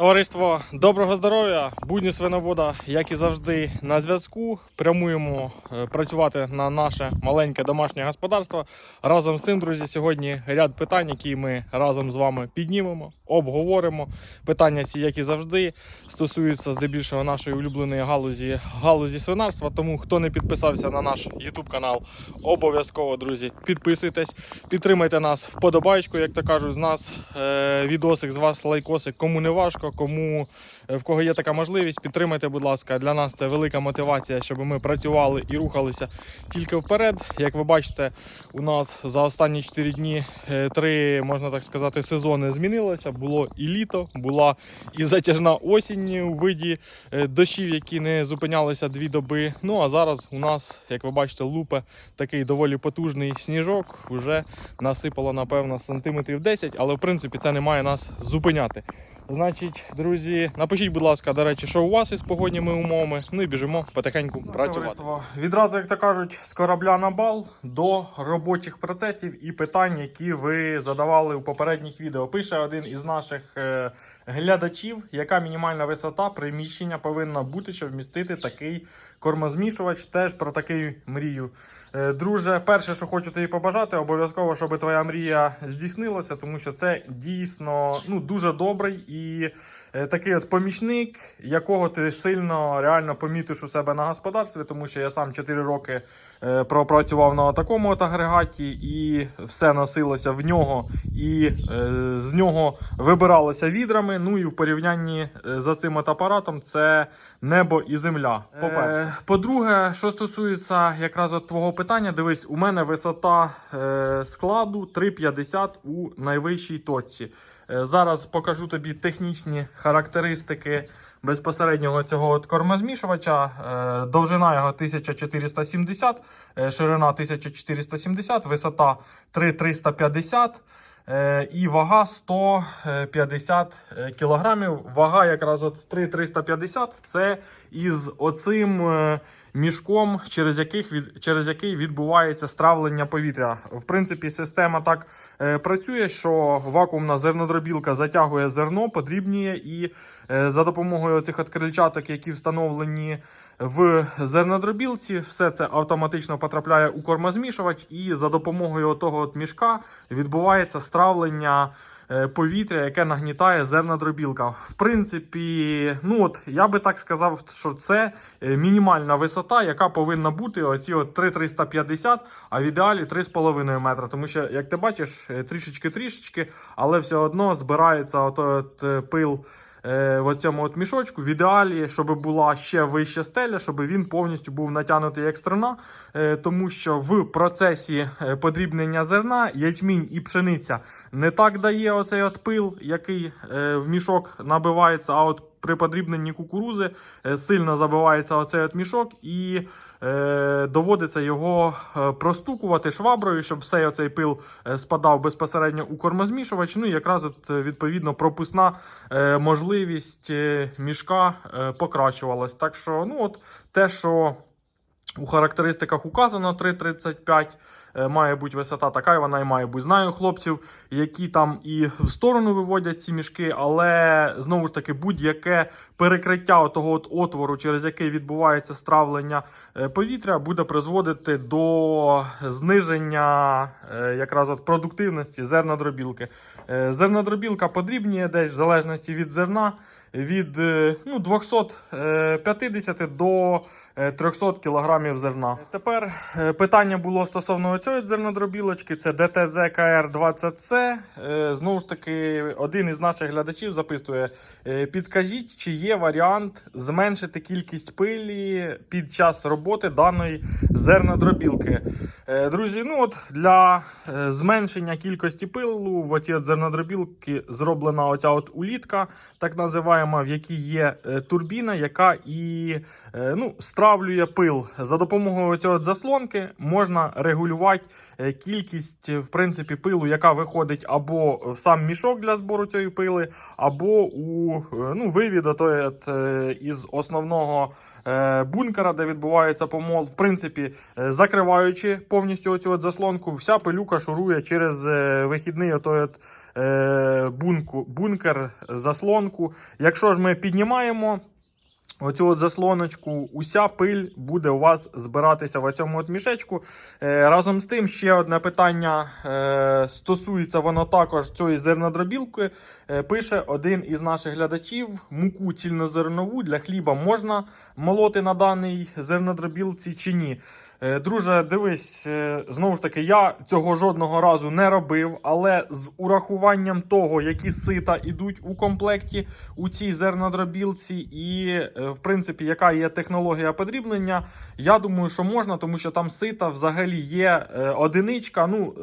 Товариство, доброго здоров'я! Будні свиновода, як і завжди, на зв'язку. Прямуємо е, працювати на наше маленьке домашнє господарство. Разом з тим, друзі, сьогодні ряд питань, які ми разом з вами піднімемо, обговоримо. Питання ці, як і завжди, стосуються здебільшого нашої улюбленої галузі галузі свинарства. Тому хто не підписався на наш YouTube канал, обов'язково, друзі, підписуйтесь, підтримайте нас вподобайку, як то кажуть, з нас е, відосик, з вас лайкосик, кому не важко, кому е, в кого є така можливість, підтримайте, будь ласка. Для нас це велика мотивація, щоб ми працювали і рухалися тільки вперед. Як ви бачите, у нас за останні 4 дні е, три, можна так сказати, сезони змінилося. Було і літо, була і затяжна осінь у виді е, дощів, які не зупинялися дві доби. Ну а зараз у нас, як ви бачите, лупе такий доволі потужний сніжок. Вже насипало, напевно, сантиметрів 10, але в принципі це не має нас зупиняти. Значить, друзі, напишіть, будь ласка, до речі, що у вас із погодніми умовами. Ну і біжимо потихеньку працювати. Відразу, як то кажуть, з корабля на бал до робочих процесів і питань, які ви задавали у попередніх відео. Пише один із наших е, глядачів, яка мінімальна висота приміщення повинна бути, щоб вмістити такий кормозмішувач. Теж про такий мрію. Е, Друже, перше, що хочу тобі побажати, обов'язково, щоб твоя мрія здійснилася, тому що це дійсно ну, дуже добрий і такий от помічник, якого ти сильно реально помітиш у себе на господарстві, тому що я сам 4 роки е, пропрацював на такому от агрегаті, і все носилося в нього, і е, з нього вибиралося відрами. Ну і в порівнянні е, за цим от апаратом це небо і земля. По-перше, Е, по-друге, що стосується якраз от твого питання, дивись, у мене висота е, складу 3,50 у найвищій точці. Е, зараз покажу тобі технічні характеристики безпосереднього цього от кормозмішувача. Е, довжина його 1470, е, ширина 1470, висота 3350. Е, І вага 150 кілограмів. Вага якраз от 3350 це із оцим е, мішком, через, яких через який відбувається стравлення повітря. В принципі, система так е, працює, що вакуумна зернодробілка затягує зерно, подрібнює і е, за допомогою цих крильчаток, які встановлені в зернодробілці, все це автоматично потрапляє у кормозмішувач, і за допомогою того от мішка відбувається стравлення е, повітря, яке нагнітає зернодробілка. В принципі, ну от я би так сказав, що це е, мінімальна висота, яка повинна бути оці от 3,350, а в ідеалі 3,5 метра. Тому що, як ти бачиш, е, трішечки-трішечки, але все одно збирається от, е, пил е, в цьому от мішочку. В ідеалі, щоб була ще вища стеля, щоб він повністю був натягнутий як строна, е, тому що в процесі е, подрібнення зерна ячмінь і пшениця не так дає оцей от пил, який в мішок набивається, а от при подрібненні кукурузи е, сильно забивається оцей от мішок і е, доводиться його е, простукувати шваброю, щоб все оцей пил е, спадав безпосередньо у кормозмішувач. Ну і якраз от, відповідно пропускна е, можливість мішка е, покращувалась. Так що, ну от те, що у характеристиках указано 3,35 е, має бути висота, така і вона і має бути. Знаю хлопців, які там і в сторону виводять ці мішки, але знову ж таки будь-яке перекриття того от отвору, через який відбувається стравлення е, повітря, буде призводити до зниження е, якраз от продуктивності зернодробілки. Зернодробілка подрібнює десь в залежності від зерна від ну, 250 до 300 кілограмів зерна. Тепер е, питання було стосовно цієї зернодробілочки. Це ДТЗ КР-20С. Е, Знову ж таки, один із наших глядачів записує: е, підкажіть, чи є варіант зменшити кількість пилі під час роботи даної зернодробілки. Е, Друзі, ну от для е, зменшення кількості пилу в оці от зернодробілки зроблена оця от улітка, так називаємо, в якій є е, турбіна, яка і е, ну, стравлює пил. За допомогою цього заслонки можна регулювати е, кількість е, в принципі пилу, яка виходить або в сам мішок для збору цієї пили, або у е, ну, вивід із основного бункера, де відбувається помол. В принципі, закриваючи повністю от заслонку, вся пилюка шурує через вихідний от, бункер, заслонку. Якщо ж ми піднімаємо оцю от заслоночку, уся пиль буде у вас збиратися в цьому от мішечку. Е, разом з тим, ще одне питання е, стосується воно також цієї зернодробілки. Е, пише один із наших глядачів: муку цільнозернову для хліба можна молоти на даній зернодробілці чи ні? Е, Друже, дивись, е, знову ж таки, я цього жодного разу не робив, але з урахуванням того, які сита йдуть у комплекті у цій зернодробілці, і е, в принципі, яка є технологія подріблення, я думаю, що можна, тому що там сита взагалі є одиничка. Ну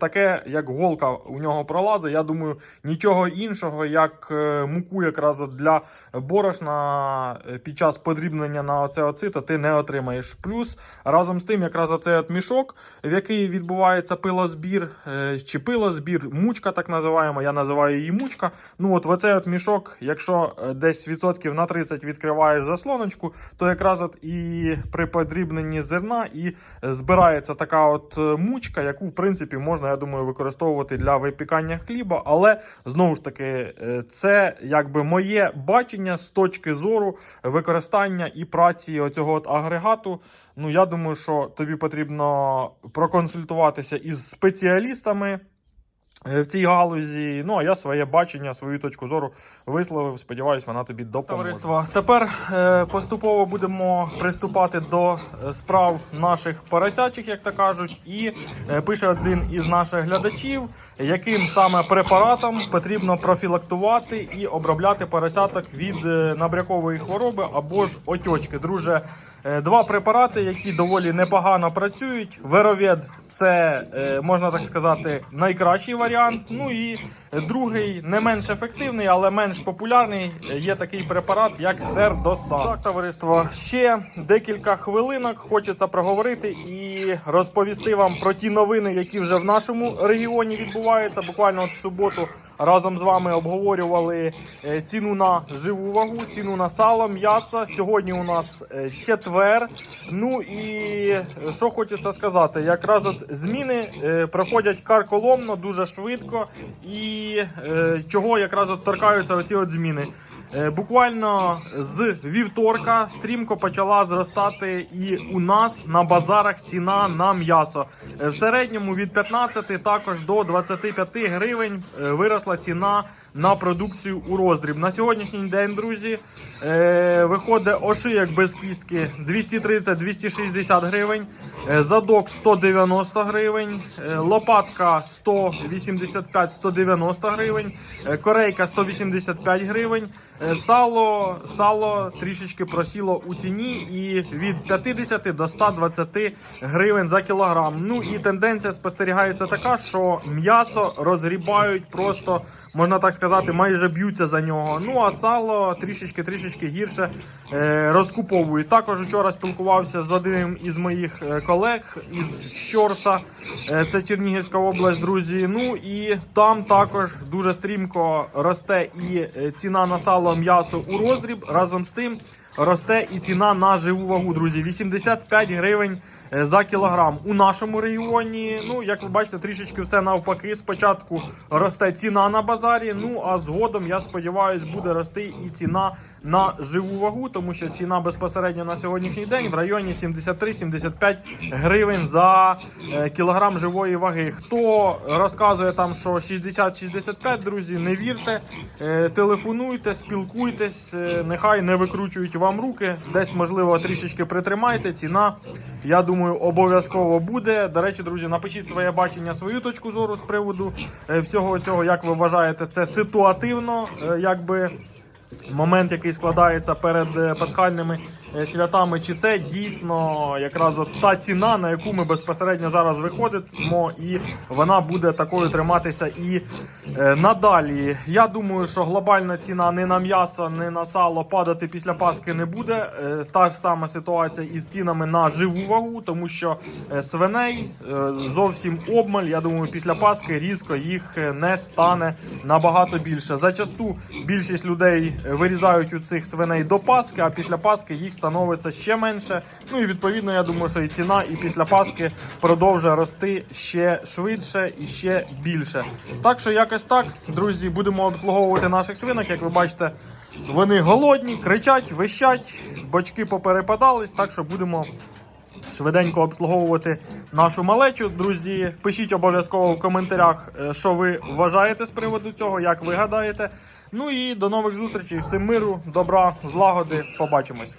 таке, як голка у нього пролазить. Я думаю, нічого іншого, як муку, якраз для борошна під час подрібнення на оце оцито ти не отримаєш. Плюс разом з тим, якраз оцей от мішок, в який відбувається пилозбір, е, чи пилозбір, мучка так називаємо, я називаю її мучка. Ну от в оцей от мішок, якщо е, десь відсотків на 30 відкриваєш заслоночку, то якраз от і при подрібненні зерна і збирається така от е, мучка, яку в принципі можна, я думаю, використовувати для випікання хліба. Але знову ж таки, це якби моє бачення з точки зору використання і праці оцього от агрегату. Ну, я думаю, що тобі потрібно проконсультуватися із спеціалістами е, в цій галузі. Ну, а я своє бачення, свою точку зору висловив. Сподіваюсь, вона тобі допоможе. Товариство, тепер е, поступово будемо приступати до е, справ наших поросячих, як то кажуть. І пише один із наших глядачів, яким саме препаратом потрібно профілактувати і обробляти поросяток від набрякової хвороби або ж отьочки. Друже, Два препарати, які доволі непогано працюють. Веровед це е, можна так сказати найкращий варіант. Ну і е, другий не менш ефективний, але менш популярний. е, Є такий препарат, як Сердосан. Так, товариство, ще декілька хвилинок хочеться проговорити і розповісти вам про ті новини, які вже в нашому регіоні відбуваються. Буквально от в суботу. Разом з вами обговорювали е, ціну на живу вагу, ціну на сало, м'ясо. Сьогодні у нас е, четвер. Ну і е, що хочеться сказати, якраз от зміни проходять карколомно, дуже швидко, і чого якраз от торкаються оці от зміни. Е, Буквально з вівторка стрімко почала зростати і у нас на базарах ціна на м'ясо. Е, В середньому від 15 також до 25 гривень е, виросла ціна на продукцію у роздріб. На сьогоднішній день, друзі, виходить ошияк без кістки 230-260 гривень, задок 190 гривень, лопатка 185-190 гривень, корейка 185 гривень. Е, Сало, сало трішечки просіло у ціні і від 50 до 120 гривень за кілограм. Ну і тенденція спостерігається така, що м'ясо розгрібають просто, можна так сказати, майже б'ються за нього. Ну а сало трішечки-трішечки гірше е, розкуповують. Також вчора спілкувався з одним із моїх е, колег із Щорса, е, це Чернігівська область, друзі. Ну і там також дуже стрімко росте і ціна на сало м'ясо у роздріб. Разом з тим росте і ціна на живу вагу, друзі. 85 гривень за кілограм. У нашому регіоні, ну як ви бачите, трішечки все навпаки. Спочатку росте ціна на базарі. Ну а згодом, я сподіваюся, буде рости і ціна на живу вагу, тому що ціна безпосередньо на сьогоднішній день в районі 73-75 гривень за е, кілограм живої ваги. Хто розказує там, що 60-65, друзі, не вірте, е, телефонуйте, спілкуйтесь, е, нехай не викручують вам руки. Десь, можливо, трішечки притримайте. Ціна, я думаю, обов'язково буде. До речі, друзі, напишіть своє бачення, свою точку зору з приводу е, всього цього, як ви вважаєте, це ситуативно, е, якби. Момент, який складається перед е, пасхальними святами, чи це дійсно якраз от та ціна, на яку ми безпосередньо зараз виходимо, і вона буде такою триматися і е, надалі. Я думаю, що глобальна ціна не на м'ясо, не на сало падати після Пасхи не буде. Е, Та ж сама ситуація із цінами на живу вагу, тому що е, свиней е, зовсім обмаль. Я думаю, після Пасхи різко їх е, не стане набагато більше. Зачасту більшість людей е, вирізають у цих свиней до Пасхи, а після Пасхи їх становиться ще менше. Ну і відповідно, я думаю, що і ціна і після Пасхи продовжує рости ще швидше і ще більше. Так що якось так, друзі, будемо обслуговувати наших свинок. Як ви бачите, вони голодні, кричать, вищать, бочки поперепадались, так що будемо швиденько обслуговувати нашу малечу. Друзі, пишіть обов'язково в коментарях, е, що ви вважаєте з приводу цього, як ви гадаєте. Ну і до нових зустрічей. Всім миру, добра, злагоди. Побачимось.